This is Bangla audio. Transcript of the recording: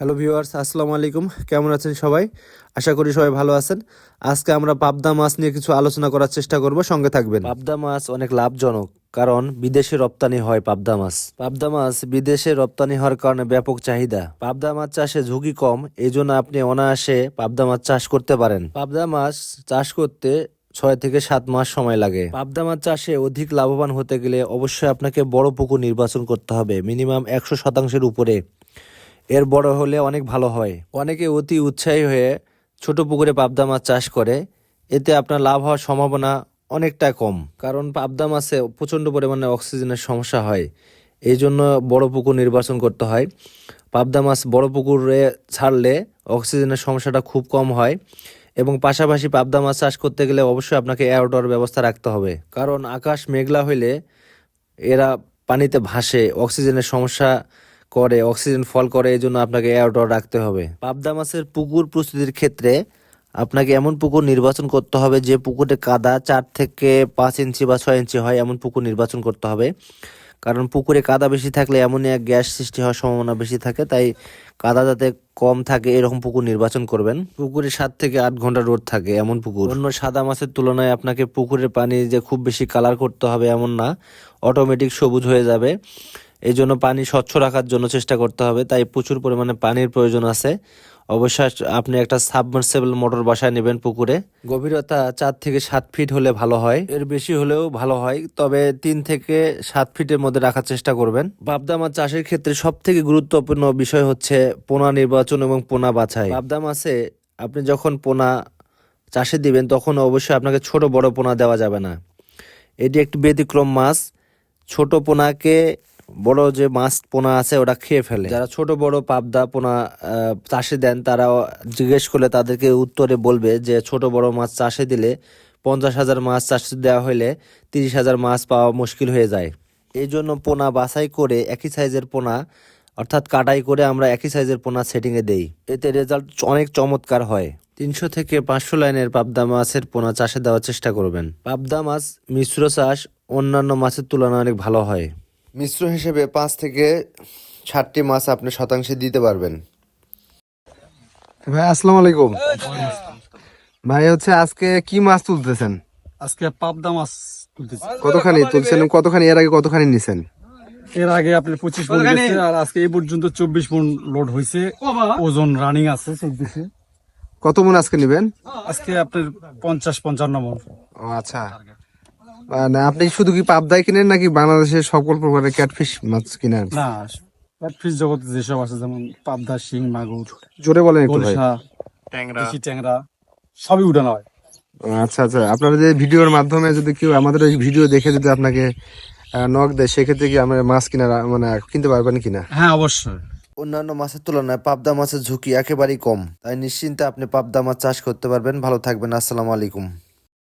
হ্যালো ভিউয়ার্স আসসালামু আলাইকুম। কেমন আছেন সবাই? আশা করি সবাই ভালো আছেন। আজকে আমরা পাবদা মাছ নিয়ে কিছু আলোচনা করার চেষ্টা করব, সঙ্গে থাকবেন। পাবদা মাছ অনেক লাভজনক, কারণ বিদেশে রপ্তানি হয় পাবদা মাছ। পাবদা মাছ বিদেশে রপ্তানি হওয়ার কারণে ব্যাপক চাহিদা। পাবদা মাছ চাষে ঝুঁকি কম এই জন্য আপনি অনায়াসে পাবদা মাছ চাষ করতে পারেন। পাবদা মাছ চাষ করতে ছয় থেকে সাত মাস সময় লাগে। পাবদা মাছ চাষে অধিক লাভবান হতে গেলে অবশ্যই আপনাকে বড় পুকুর নির্বাচন করতে হবে, মিনিমাম একশো শতাংশের উপরে। এর বড় হলে অনেক ভালো হয়। অনেকে অতি উৎসাহী হয়ে ছোট পুকুরে পাবদা মাছ চাষ করে। এতে আপনার লাভ হওয়ার সম্ভাবনা অনেকটা কম। কারণ পাবদা মাছে প্রচণ্ড পরিমাণে অক্সিজেনের সমস্যা হয়। এই জন্য বড় পুকুর নির্বাচন করতে হয়। পাবদা মাছ বড় পুকুরে ছাড়লে অক্সিজেনের সমস্যাটা খুব কম হয় এবং পাশাপাশি পাবদা মাছ চাষ করতে গেলে অবশ্যই আপনাকে এয়ারডোর ব্যবস্থা রাখতে হবে। কারণ আকাশ মেঘলা হইলে এরা পানিতে ভাসে, অক্সিজেনের সমস্যা করে অক্সিজেন ফল করে এই জন্য আপনাকে এয়ারডোর রাখতে হবে। পাবদা মাছের পুকুর প্রস্তুতির ক্ষেত্রে আপনাকে এমন পুকুর নির্বাচন করতে হবে, যে পুকুরে কাদা চার থেকে পাঁচ ইঞ্চি বা ছয় ইঞ্চি হয়, এমন পুকুর নির্বাচন করতে হবে। কারণ পুকুরে কাদা বেশি থাকলে এমনই এক গ্যাস সৃষ্টি হওয়ার সম্ভাবনা বেশি থাকে, তাই কাদা যাতে কম থাকে, এরকম পুকুর নির্বাচন করবেন। পুকুরে সাত থেকে আট ঘণ্টা রোদ থাকে এমন পুকুর। অন্য সাদা মাছের তুলনায় আপনাকে পুকুরের পানি যে খুব বেশি কালার করতে হবে এমন না অটোমেটিক সবুজ হয়ে যাবে। এই জন্য পানি স্বচ্ছ রাখার জন্য চেষ্টা করতে হবে। তাই প্রচুর পরিমাণে পানির প্রয়োজন আছে। অবশ্যই আপনি একটা সাবমার্সেবল মোটর বাসায় নেবেন পুকুরে। গভীরতা চার থেকে সাত ফিট হলে ভালো হয়। এর বেশি হলেও ভালো হয়। তবে তিন থেকে সাত ফিটের মধ্যে রাখার চেষ্টা করবেন। পাবদা মাছ চাষের ক্ষেত্রে সব থেকে গুরুত্বপূর্ণ বিষয় হচ্ছে পোনা নির্বাচন এবং পোনা বাছাই। পাবদা মাছে আপনি যখন পোনা চাষে দিবেন, তখন অবশ্যই আপনাকে ছোট বড় পোনা দেওয়া যাবে না। এটি একটি ব্যতিক্রম মাছ। ছোট পোনাকে বড় যে মাছ পোনা আছে, ওটা খেয়ে ফেলে। যারা ছোট, বড়, পাবদা পোনা চাষে দেন তারা জিজ্ঞেস করলে তাদেরকে উত্তরে বলবে যে, ছোট, বড় মাছ চাষে দিলে পঞ্চাশ হাজার মাছ চাষে দেওয়া হলে তিরিশ হাজার মাছ পাওয়া মুশকিল হয়ে যায়। এই জন্য পোনা বাছাই করে একই সাইজের পোনা, অর্থাৎ কাটাই করে আমরা একই সাইজের পোনা সেটিংয়ে দেই। এতে রেজাল্ট অনেক চমৎকার হয়। তিনশো থেকে পাঁচশো লাইনের পাবদা মাছের পোনা চাষে দেওয়ার চেষ্টা করবেন। পাবদা মাছ, মিশ্র চাষ অন্যান্য মাছের তুলনায় অনেক ভালো হয়। মিশ্র হিসেবে পাঁচ থেকে ষাটটি মাছ আপনি শতাংশে দিতে পারবেন। ভাই আসসালামু আলাইকুম। ভাই হচ্ছে আজকে কি মাছ তুলতেছেন? আজকে পাবদা মাছ তুলতেছি। কতখানি তুলছেন? কতখানি? এর আগে কতখানি নিছেন? এর আগে আপনি পঁচিশ মন গেছে আর আজকে এই পর্যন্ত চব্বিশ মন লোড হয়েছে। ওজন রানিং আছে চলতেছে কত মন আজকে নেবেন? আজকে আপনার পঞ্চাশ পঞ্চান্ন মন। ও আচ্ছা। মানে আপনি শুধু কি পাবদাই কিনেন নাকি বাংলাদেশের সকল প্রকারের ক্যাটফিশ মাছ কিনেন? না ফিস জগতে যেসব আছে যেমন পাবদা শিং মাগুর জোরে বলেন একটু ভাই। দেশি ট্যাংরা সবই উঠানো হয়। আচ্ছা আচ্ছা আপনারা যে ভিডিওর মাধ্যমে যদি কেউ আমাদের এই ভিডিও দেখে যদি আপনাকে নক দেয় সেক্ষেত্রে কি আমরা মাছ কিনা মানে কিনতে পারবেন কিনা হ্যাঁ অবশ্যই। অন্যান্য মাছের তুলনায় পাবদা মাছের ঝুঁকি একেবারেই কম। তাই নিশ্চিন্তে আপনি পাবদা মাছ চাষ করতে পারবেন। ভালো থাকবেন। আসসালামু আলাইকুম।